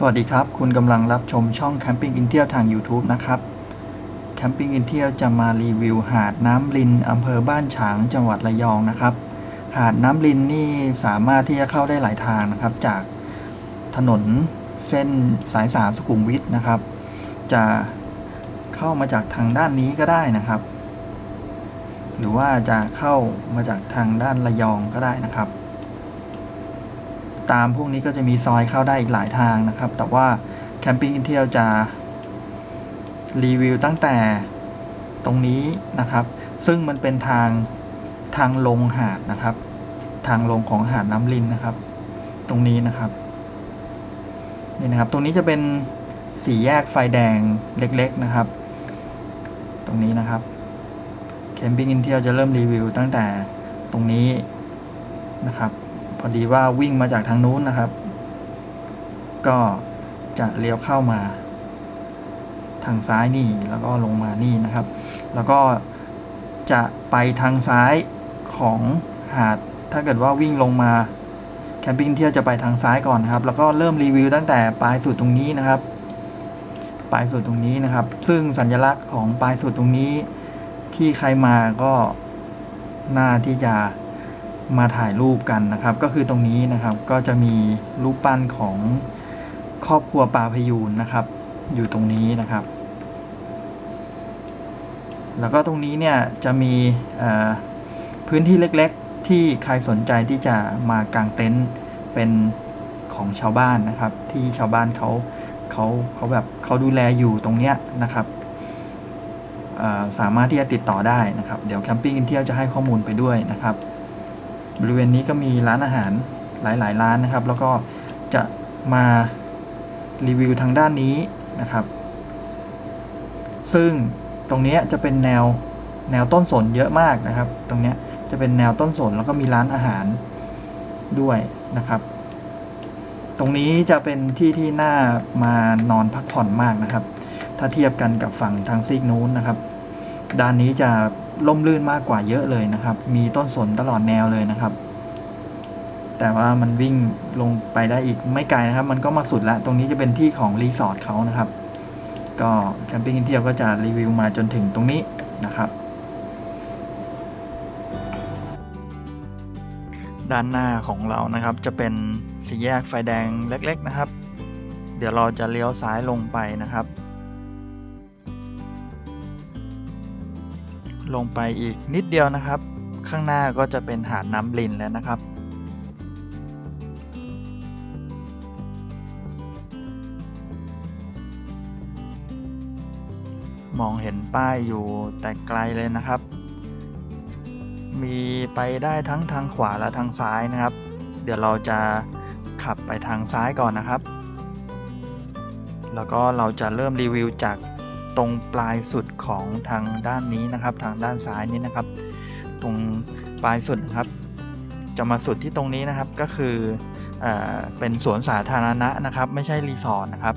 สวัสดีครับ คุณกำลังรับชมช่อง Camping in เที่ยวทาง YouTube นะครับ Camping in เที่ยวจะมารีวิวหาดน้ำลินอำเภอบ้านฉางจังหวัดระยองนะครับ หาดน้ำลินนี่สามารถที่จะเข้าได้หลายทางนะครับ จากถนนเส้นสายสามสุขุมวิทนะครับ จะเข้ามาจากทางด้านนี้ก็ได้นะครับ หรือว่าจะเข้ามาจากทางด้านระยองก็ได้นะครับ ตามพวกนี้ก็จะมีซอยเข้าได้อีกหลายทางนะครับ แต่ว่าแคมปิ้งอินเที่ยวจะรีวิวตั้งแต่ตรงนี้นะครับ ซึ่งมันเป็นทางทางลงหาดนะครับ ทางลงของหาดน้ำลินนะครับ ตรงนี้นะครับนี่นะครับ ตรงนี้จะเป็นสี่แยกไฟแดงเล็ก ๆนะครับ ตรงนี้นะครับแคมปิ้งอินเที่ยวจะเริ่มรีวิวตั้งแต่ตรงนี้นะครับ พอดีว่าวิ่งมาจากทางนู้นนะครับ ก็จะเลี้ยวเข้ามา ทางซ้ายนี่แล้วก็ลงมานี่นะครับ แล้วก็จะไปทางซ้ายของหาด ถ้าเกิดว่าวิ่งลงมาแคมปิ้งเที่ยวจะไปทางซ้ายก่อนนะครับ แล้วก็เริ่มรีวิวตั้งแต่ปลายสุดตรงนี้นะครับ ปลายสุดตรงนี้นะครับ ซึ่งสัญลักษณ์ของปลายสุดตรงนี้ ที่ใครมาก็น่าที่จะ มาถ่ายรูปกันนะครับ ก็คือตรงนี้นะครับก็จะมีรูปปั้นของครอบครัวปลาพยูนนะครับ อยู่ตรงนี้นะครับ แล้วก็ตรงนี้เนี่ยจะมีพื้นที่เล็กๆ ที่ใครสนใจที่จะมากางเต็นท์เป็นของชาวบ้านนะครับ ที่ชาวบ้านเขาเขาเขาแบบเขาดูแลอยู่ตรงเนี้ยนะครับสามารถที่จะติดต่อได้นะครับ เดี๋ยวแคมปิ้งเที่ยวจะให้ข้อมูลไปด้วยนะครับ บริเวณนี้ก็มีร้านอาหารหลายๆ ร้านนะครับ แล้วก็จะมารีวิวทางด้านนี้นะครับ ซึ่งตรงนี้จะเป็นแนวแนวต้นสนเยอะมากนะครับ ตรงนี้จะเป็นแนวต้นสนแล้วก็มีร้านอาหารด้วยนะครับ ตรงนี้จะเป็นที่ที่น่ามานอนพักผ่อนมากนะครับ ถ้าเทียบกันกับฝั่งทางซีกนู้นนะครับ ด้านนี้จะ ล่มลื่นมากกว่าเยอะเลยนะครับ มีต้นสนตลอดแนวเลยนะครับ แต่ว่ามันวิ่งลงไปได้อีกไม่ไกลนะครับ มันก็มาสุดละตรงนี้จะเป็นที่ของรีสอร์ทเขานะครับ ก็แคมปิ้งเที่ยวก็จะรีวิวมาจนถึงตรงนี้นะครับด้านหน้าของเรานะครับ จะเป็นสี่แยกไฟแดงเล็ก ๆนะครับ เดี๋ยวเราจะเลี้ยวซ้ายลงไปนะครับ ลงไปอีกนิดเดียวนะครับ ข้างหน้าก็จะเป็นหาดน้ำลินแล้วนะครับมองเห็นป้ายอยู่แต่ไกลเลยนะครับ มีไปได้ทั้งทางขวาและทางซ้ายนะครับ เดี๋ยวเราจะขับไปทางซ้ายก่อนนะครับ แล้วก็เราจะเริ่มรีวิวจาก ตรงปลายสุดของทางด้านนี้นะครับ ทางด้านซ้ายนี้นะครับ ตรงปลายสุดนะครับ จะมาสุดที่ตรงนี้นะครับก็คือเออเป็นสวนสาธารณะนะครับ ไม่ใช่รีสอร์ทนะครับ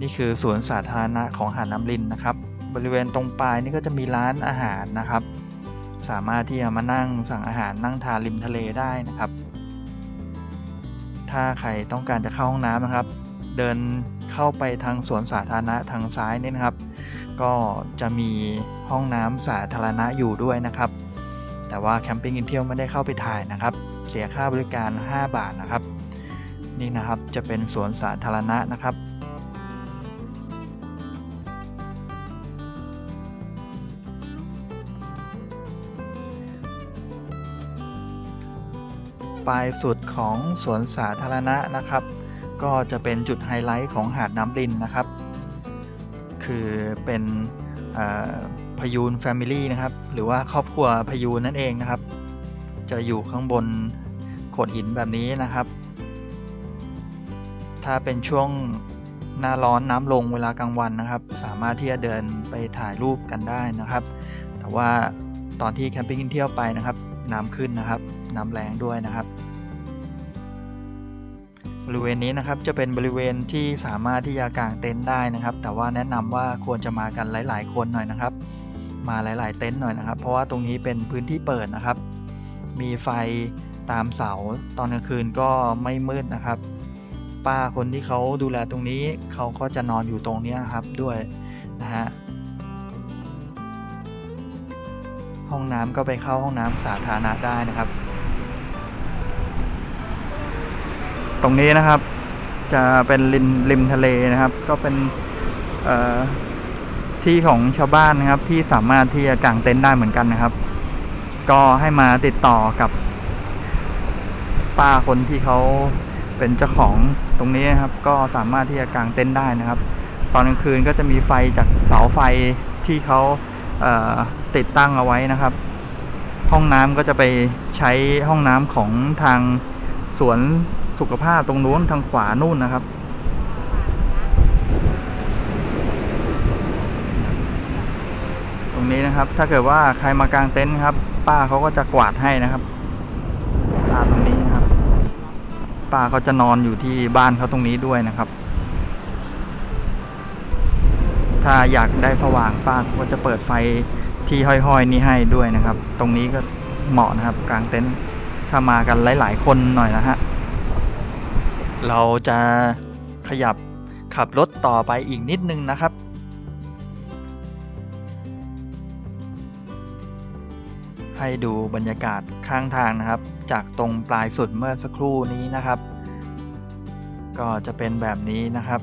นี่คือสวนสาธารณะของหาดน้ำลินนะครับ บริเวณตรงปลายนี่ก็จะมีร้านอาหารนะครับ สามารถที่จะมานั่งสั่งอาหารนั่งทานริมทะเลได้นะครับ ถ้าใครต้องการจะเข้าห้องน้ำนะครับ เดินเข้าไปทางสวนสาธารณะทางซ้ายนี่นะครับ ก็จะมีห้องน้ำสาธารณะอยู่ด้วยนะครับ แต่ว่าแคมปิ้งอินเที่ยวไม่ได้เข้าไปถ่ายนะครับ เสียค่าบริการ 5 บาทนะครับ นี่นะครับจะเป็นสวนสาธารณะนะครับปลายสุดของสวนสาธารณะนะครับ ก็จะเป็นจุดไฮไลท์ของหาดน้ำลินนะครับ คือเป็นพยูนแฟมิลี่นะครับ หรือว่าครอบครัวพยูนนั่นเองนะครับ จะอยู่ข้างบนโขดหินแบบนี้นะครับ ถ้าเป็นช่วงหน้าร้อนน้ำลงเวลากลางวันนะครับ สามารถที่จะเดินไปถ่ายรูปกันได้นะครับ แต่ว่าตอนที่แคมปิ้งเที่ยวไปนะครับ น้ำขึ้นนะครับ น้ำแรงด้วยนะครับ บริเวณนี้นะครับจะเป็นบริเวณที่สามารถที่จะกางเต็นท์ได้นะครับ แต่ว่าแนะนำว่าควรจะมากันหลาย ๆ คนหน่อยนะครับ มาหลาย ๆ เต็นท์หน่อยนะครับ เพราะว่าตรงนี้เป็นพื้นที่เปิดนะครับ มีไฟตามเสาตอนกลางคืนก็ไม่มืดนะครับ ป้าคนที่เขาดูแลตรงนี้เขาก็จะนอนอยู่ตรงนี้ครับด้วยนะฮะห้องน้ำก็ไปเข้าห้องน้ำสาธารณะได้นะครับ ตรงนี้นะครับ จะเป็นริมริมทะเลนะครับ ก็เป็นที่ของชาวบ้านนะครับ ที่สามารถที่จะกางเต็นท์ได้เหมือนกันนะครับ ก็ให้มาติดต่อกับป้าคนที่เขาเป็นเจ้าของตรงนี้นะครับ ก็สามารถที่จะกางเต็นท์ได้นะครับ ตอนกลางคืนก็จะมีไฟจากเสาไฟที่เขาเติดตั้งเอาไว้นะครับ ห้องน้ำก็จะไปใช้ห้องน้ำของทางสวน สุขภาพตรงนู้นทางขวานู่นนะครับ ตรงนี้นะครับ ถ้าเกิดว่าใครมากางเต็นท์ครับ ป้าเขาก็จะกวาดให้นะครับตามตรงนี้นะครับ ป้าเขาจะนอนอยู่ที่บ้านเขาตรงนี้ด้วยนะครับ ถ้าอยากได้สว่างป้าก็จะเปิดไฟที่ห้อยๆนี้ให้ด้วยนะครับ ตรงนี้ก็เหมาะนะครับกลางเต็นท์ถ้ามากันหลาย ๆ คนหน่อยนะฮะ เราจะขยับขับรถต่อไปอีกนิดนึงนะครับ ให้ดูบรรยากาศข้างทางนะครับ จากตรงปลายสุดเมื่อสักครู่นี้นะครับ ก็จะเป็นแบบนี้นะครับ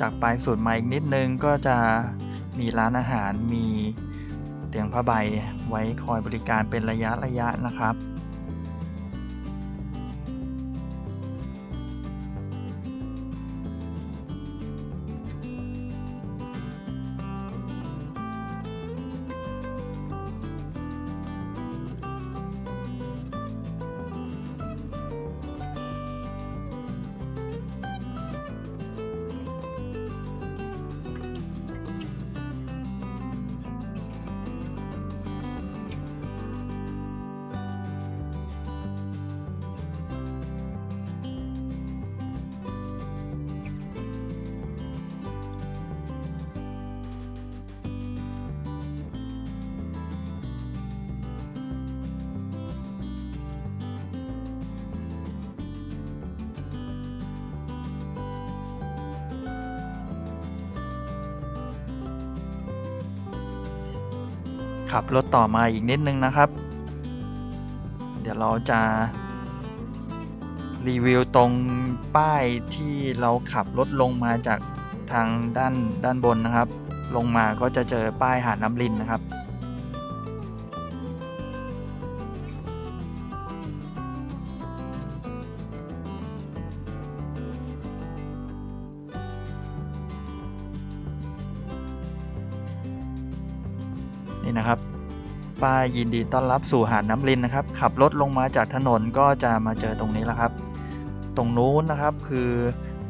จากปลายสุดมาอีกนิดนึงก็จะ มีร้านอาหารมีเตียงผ้าใบไว้คอยบริการเป็นระยะระยะนะครับ ขับรถต่อมาอีกนิดนึงนะครับ เดี๋ยวเราจะรีวิวตรงป้ายที่เราขับรถลงมาจากทางด้านด้านบนนะครับ ลงมาก็จะเจอป้ายหาดน้ำลินนะครับ นี่นะครับ ป้ายยินดีต้อนรับสู่หาดน้ำลินนะครับ ขับรถลงมาจากถนนก็จะมาเจอตรงนี้แล้วครับ ตรงนู้นนะครับคือ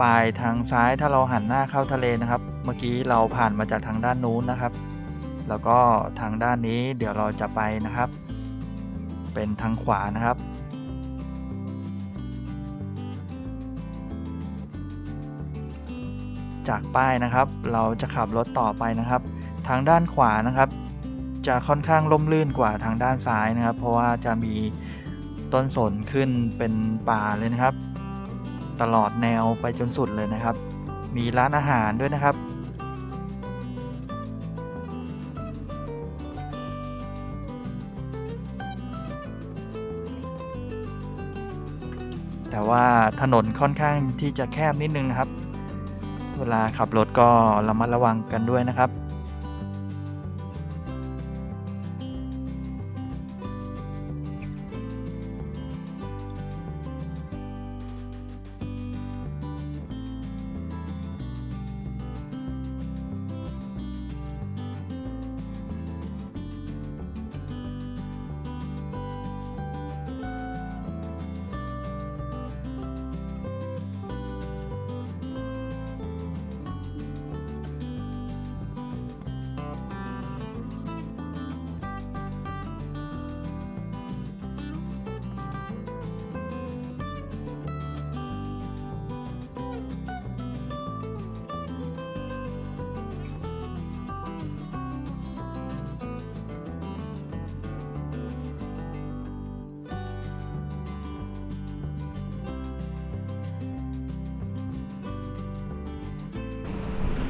ปลายทางซ้ายถ้าเราหันหน้าเข้าทะเลนะครับ เมื่อกี้เราผ่านมาจากทางด้านนู้นนะครับ แล้วก็ทางด้านนี้เดี๋ยวเราจะไปนะครับ เป็นทางขวานะครับจากป้ายนะครับ เราจะขับรถต่อไปนะครับ ทางด้านขวานะครับ จะค่อนข้างล่มลื่นกว่าทางด้านซ้ายนะครับ เพราะว่าจะมีต้นสนขึ้นเป็นป่าเลยนะครับ ตลอดแนวไปจนสุดเลยนะครับ มีร้านอาหารด้วยนะครับ แต่ว่าถนนค่อนข้างที่จะแคบนิดนึงนะครับ เวลาขับรถก็ระมัดระวังกันด้วยนะครับ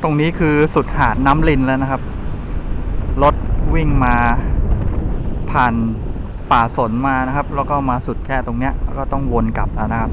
ตรงนี้คือสุดหาดน้ำลินแล้วนะครับ รถวิ่งมาผ่านป่าสนมานะครับ แล้วก็มาสุดแค่ตรงเนี้ยแล้วก็ต้องวนกลับแล้วนะครับ